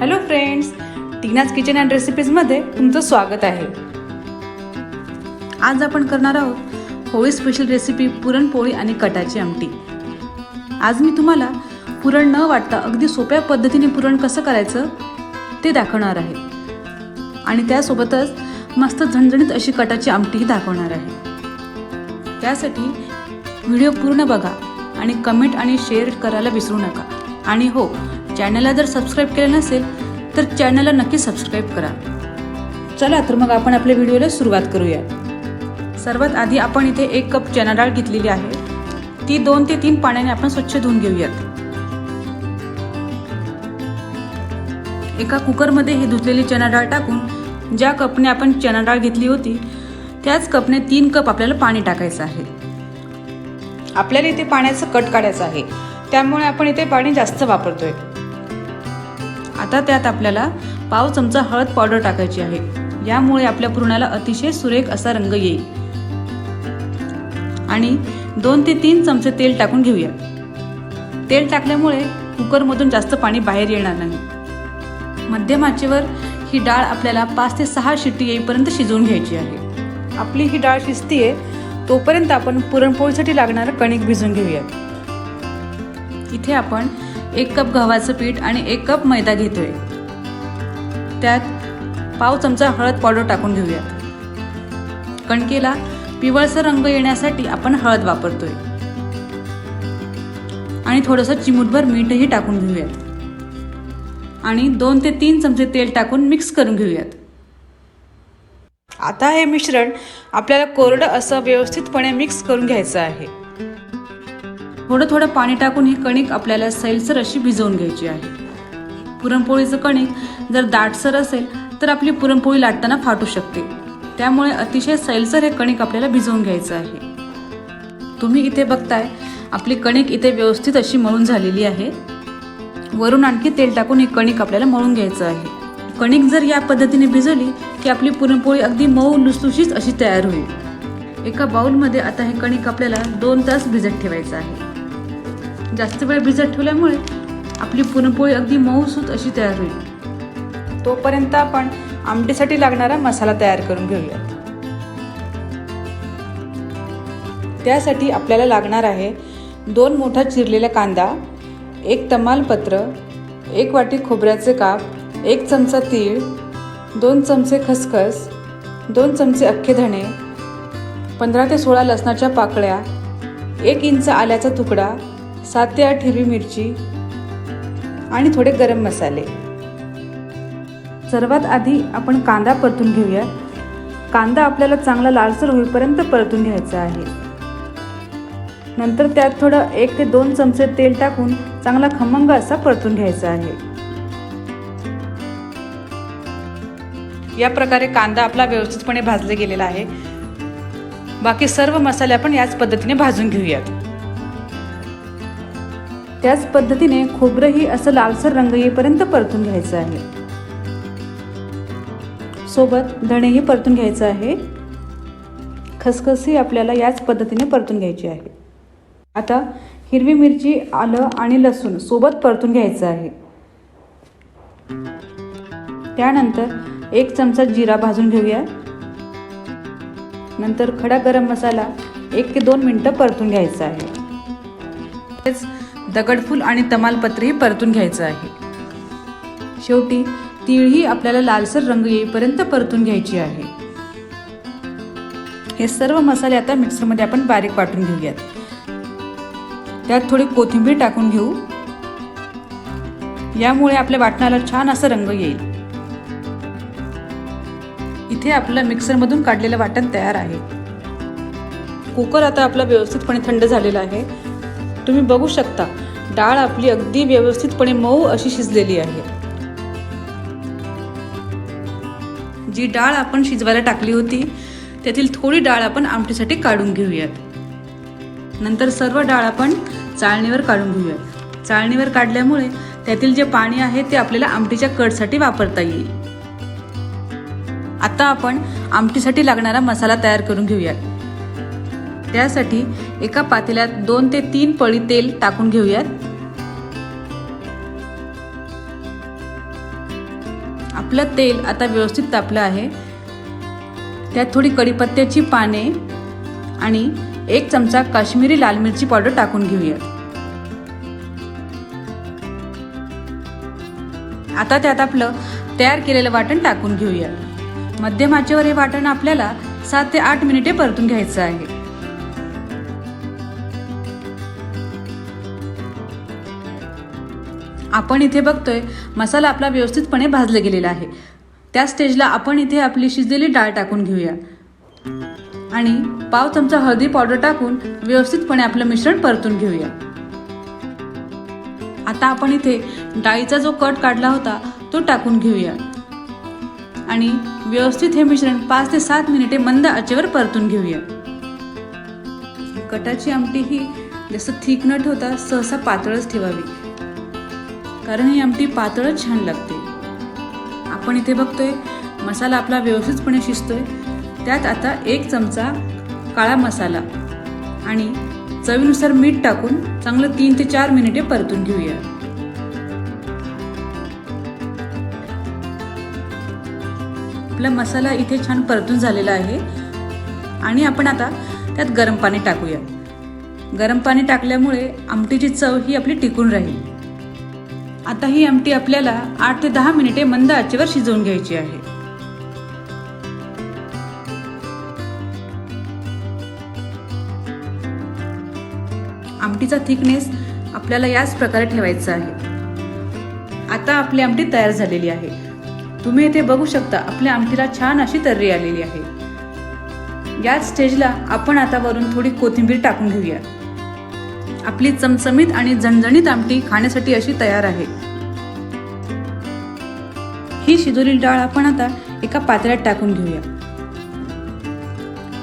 Hello friends Tina's kitchen and रेसिपीजमध्ये तुमचं स्वागत आहे. आज आपण करणार आहोत होळी स्पेशल रेसिपी पुरणपोळी आणि कटाची आमटी. आज मी तुम्हाला पुरण न वाटता अगदी सोप्या पद्धतीने पुरण कसं करायचं ते दाखवणार आहे. आणि त्यासोबतच मस्त झणझणीत अशी कटाची आमटीही दाखवणार आहे. त्यासाठी व्हिडिओ पूर्ण बघा आणि कमेंट आणि शेअर करायला विसरू नका. आणि हो चॅनलला जर सबस्क्राईब केलं नसेल तर चॅनलला नक्की सबस्क्राईब करा. चला तर मग आपण आपल्या व्हिडिओला सुरुवात करूया. सर्वात आधी आपण इथे एक कप चना डाळ घेतलेली आहे. ती दोन ते तीन पाण्याने आपण स्वच्छ धुवून घेऊयात. एका कुकरमध्ये ही धुतलेली चना डाळ टाकून ज्या कपने आपण चना डाळ घेतली होती त्याच कपने तीन कप आपल्याला पाणी टाकायचं आहे. आपल्याला इथे पाण्याचं कट काढायचं आहे. त्यामुळे आपण इथे पाणी जास्त वापरतोय. आता त्यात आपल्याला पाव चमचा हळद पावडर टाकायची आहे. यामुळे आपल्या पुरणाला अतिशय सुरेख असा रंग येईल. आणि दोन ते तीन चमचे तेल टाकून घेऊया. तेल टाकल्यामुळे कुकरमधून जास्त पाणी बाहेर येणार नाही. मध्यम आचेवर ही डाळ आपल्याला पाच ते सहा शिट्टी येईपर्यंत शिजवून घ्यायची आहे. आपली ही डाळ शिजतीये तोपर्यंत आपण पुरणपोळीसाठी लागणारं कणिक भिजवून घेऊयात इथे आपण एक कप गव्हाचं पीठ आणि एक कप मैदा घेतोय. त्यात पाव चमचा हळद पावडर टाकून घेऊयात. कणकेला पिवळसर रंग येण्यासाठी आपण हळद वापरतोय. आणि थोडंसं चिमूटभर मीठही टाकून घेऊयात. आणि दोन ते तीन चमचे तेल टाकून मिक्स करून घेऊयात. आता हे मिश्रण आपल्याला कोरडं असं व्यवस्थितपणे मिक्स करून घ्यायचं आहे. थोडं थोडं पाणी टाकून ही कणिक आपल्याला सैलसर अशी भिजवून घ्यायची आहे. पुरणपोळीचं कणिक जर दाटसर असेल तर आपली पुरणपोळी लाटताना फाटू शकते. त्यामुळे अतिशय सैलसर हे कणिक आपल्याला भिजवून घ्यायचं आहे. तुम्ही इथे बघताय आपली कणिक इथे व्यवस्थित अशी मळून झालेली आहे. वरून आणखी तेल टाकून ही कणिक आपल्याला मळून घ्यायचं आहे. कणिक जर या पद्धतीने भिजवली की आपली पुरणपोळी अगदी मऊ लुसलुशीच अशी तयार होईल. एका बाउलमध्ये आता हे कणिक आपल्याला दोन तास भिजत ठेवायचं आहे. जास्त वेळ भिजत ठेवल्यामुळे आपली पुरणपोळी अगदी मऊसूत अशी तयार होईल. तोपर्यंत आपण आमटीसाठी लागणारा मसाला तयार करून घेऊयात. त्यासाठी आपल्याला लागणार आहे दोन मोठा चिरलेला कांदा एक तमालपत्र एक वाटी खोबऱ्याचे काप एक चमचा तीळ दोन चमचे खसखस दोन चमचे अख्खे धणे पंधरा ते सोळा लसणाच्या पाकळ्या एक इंच आल्याचा तुकडा सात ते आठ हिरवी मिरची आणि थोडे गरम मसाले. सर्वात आधी आपण कांदा परतून घेऊया. कांदा आपल्याला चांगला लालसर होईपर्यंत परतून घ्यायचा आहे. नंतर त्यात थोडं एक ते दोन चमचे तेल टाकून चांगला खमंग असा परतून घ्यायचा आहे. या प्रकारे कांदा आपला व्यवस्थितपणे भाजले गेलेला आहे. बाकी सर्व मसाले आपण याच पद्धतीने भाजून घेऊयात. त्याच पद्धतीने खोबरंही असं लालसर रंग येईपर्यंत परतून घ्यायचं आहे. सोबत धणेही परतून घ्यायचं आहे. खसखसही आपल्याला याच पद्धतीने परतून घ्यायची आहे. आता हिरवी मिरची आलं आणि लसूण सोबत परतून घ्यायचं आहे. त्यानंतर एक चमचा जिरा भाजून घेऊया. नंतर खडा गरम मसाला एक ते दोन मिनटं परतून घ्यायचा आहे. तेच दगडफूल आणि तमालपत्रही परतून घ्यायचं आहे. शेवटी तीळही आपल्याला लालसर रंग येईपर्यंत परतून घ्यायची आहे. हे सर्व मसाले आता मिक्सरमध्ये आपण बारीक वाटून घेऊयात. त्यात थोडी कोथिंबीर टाकून घेऊ. यामुळे आपल्या वाटणाला छान असा रंग येईल. इथे आपलं मिक्सरमधून काढलेलं वाटण तयार आहे. कुकर आता आपला व्यवस्थितपणे थंड झालेला आहे. तुम्ही बघू शकता डाळ आपली अगदी व्यवस्थितपणे मऊ अशी शिजलेली आहे. जी डाळ आपण शिजवायला टाकली होती त्यातील थोडी डाळ आपण आमटीसाठी काढून घेऊयात. नंतर सर्व डाळ आपण चाळणीवर काढून घेऊयात. चाळणीवर काढल्यामुळे त्यातील जे पाणी आहे ते आपल्याला आमटीच्या कडसाठी वापरता येईल. आता आपण आमटीसाठी लागणारा मसाला तयार करून घेऊयात. त्यासाठी एका पातेल्यात दोन ते तीन पळी तेल टाकून घेऊयात. आपलं तेल आता व्यवस्थित तापलं आहे. त्यात थोडी कढीपत्त्याची पाने आणि एक चमचा काश्मीरी लाल मिरची पावडर टाकून घेऊयात. आता त्यात आपलं तयार केलेलं वाटण टाकून घेऊयात. मध्यम आचेवर हे वाटण आपल्याला सात ते आठ मिनिटे परतून घ्यायचं आहे. आपण इथे बघतोय मसाला आपला व्यवस्थितपणे भाजला गेलेला आहे. त्या स्टेजला आपण इथे आपली शिजलेली डाळ टाकून घेऊया. आणि पाव चमचा हळदी पावडर टाकून व्यवस्थितपणे आपलं मिश्रण परतून घेऊया. आता आपण इथे डाळीचा जो कट काढला होता तो टाकून घेऊया. आणि व्यवस्थित हे मिश्रण पाच ते सात मिनिटे मंद आचेवर परतून घेऊया. कटाची आमटी ही जसं थीक न ठेवता सहसा पातळच ठेवावी. कारण ही आमटी पातळच छान लागते. आपण इथे बघतोय मसाला आपला व्यवस्थितपणे शिजतोय. त्यात आता एक चमचा काळा मसाला आणि चवीनुसार मीठ टाकून चांगलं तीन ते चार मिनिटे परतून घेऊया. आपला मसाला इथे छान परतून झालेला आहे आणि आपण आता त्यात गरम पाणी टाकूया. गरम पाणी टाकल्यामुळे आमटीची चव ही आपली टिकून राहील. आता ही आमटी आपल्याला आठ ते दहा मिनिटे मंद आचेवर शिजवून घ्यायची आहे. आमटीचा थिकनेस आपल्याला याच प्रकारे ठेवायचा आहे. आता आपली आमटी तयार झालेली आहे. तुम्ही इथे बघू शकता आपल्या आमटीला छान अशी तर्री आलेली आहे. याच स्टेजला आपण आता वरून थोडी कोथिंबीर टाकून घेऊया. आपली चमचमीत आणि झणझणीत आमटी खाण्यासाठी अशी तयार आहे. ही शिजवलेली डाळ आपण आता एका पातेल्यात टाकून घेऊया.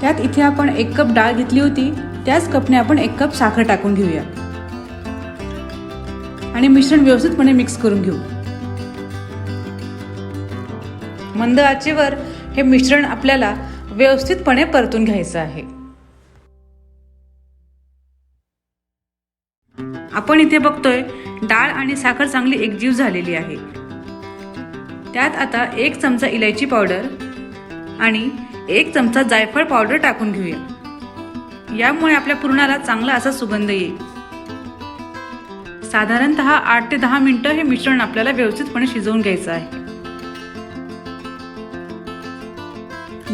त्यात इथे आपण एक कप डाळ घेतली होती त्याच कपने आपण एक कप साखर टाकून घेऊया. आणि मिश्रण व्यवस्थितपणे मिक्स करून घेऊ. मंद आचेवर हे मिश्रण आपल्याला व्यवस्थितपणे परतून घ्यायचं आहे. आपण इथे बघतोय डाळ आणि साखर चांगली एकजीव झालेली आहे. त्यात आता एक चमचा इलायची पावडर आणि एक चमचा जायफळ पावडर टाकून घेऊया. यामुळे आपल्या पुरणाला चांगला असा सुगंध येईल. साधारणत आठ ते दहा मिनिटं हे मिश्रण आपल्याला व्यवस्थितपणे शिजवून घ्यायचं आहे.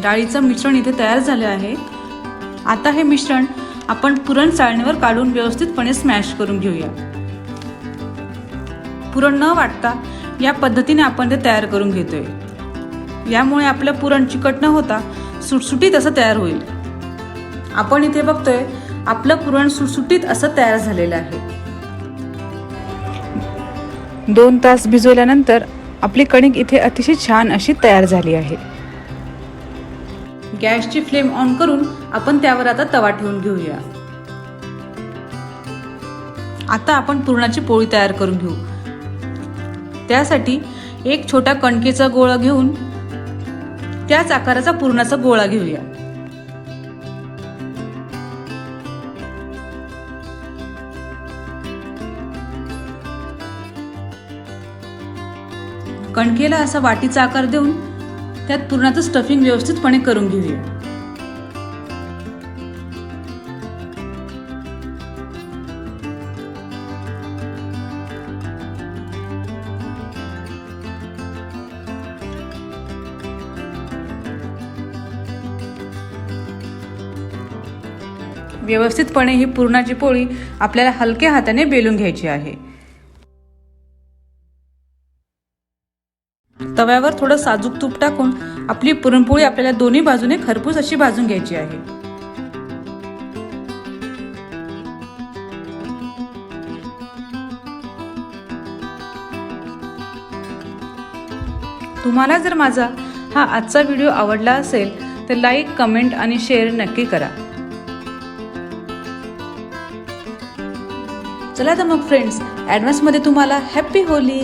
डाळीचं मिश्रण इथे तयार झाले आहे. आता हे मिश्रण आपण पुरण चाळणीवर काढून व्यवस्थितपणे स्मॅश करून घेऊया. पुरण न वाटता या पद्धतीने आपण ते तयार करून घेतोय. यामुळे आपलं पुरण चिकट न होता सुटसुटीत असं तयार होईल. आपण इथे बघतोय आपलं पुरण सुटसुटीत असं तयार झालेलं आहे. दोन तास भिजवल्यानंतर आपली कणिक इथे अतिशय छान अशी तयार झाली आहे. गॅसची फ्लेम ऑन करून आपण त्यावर आता तवा ठेवून घेऊया. आता आपण पुरणाची पोळी तयार करून घेऊ. त्यासाठी एक छोटा कणकेचा गोळा घेऊन त्याच आकाराचा पुरणाचा गोळा घेऊया. कणकेला असा वाटीचा आकार देऊन त्यात पुरणाचं स्टफिंग व्यवस्थितपणे करून घेऊया. व्यवस्थितपणे ही पुरणाची पोळी आपल्याला हलक्या हाताने बेलून घ्यायची आहे. तव्यावर थोडं साजूक तूप टाकून आपली पुरणपोळी आपल्याला दोन्ही बाजूने खरपूस अशी भाजून घ्यायची आहे. तुम्हाला जर माझा हा आजचा व्हिडिओ आवडला असेल तर लाईक कमेंट आणि शेअर नक्की करा. चला तर मग फ्रेंड्स ॲडव्हान्समध्ये तुम्हाला हॅप्पी होली!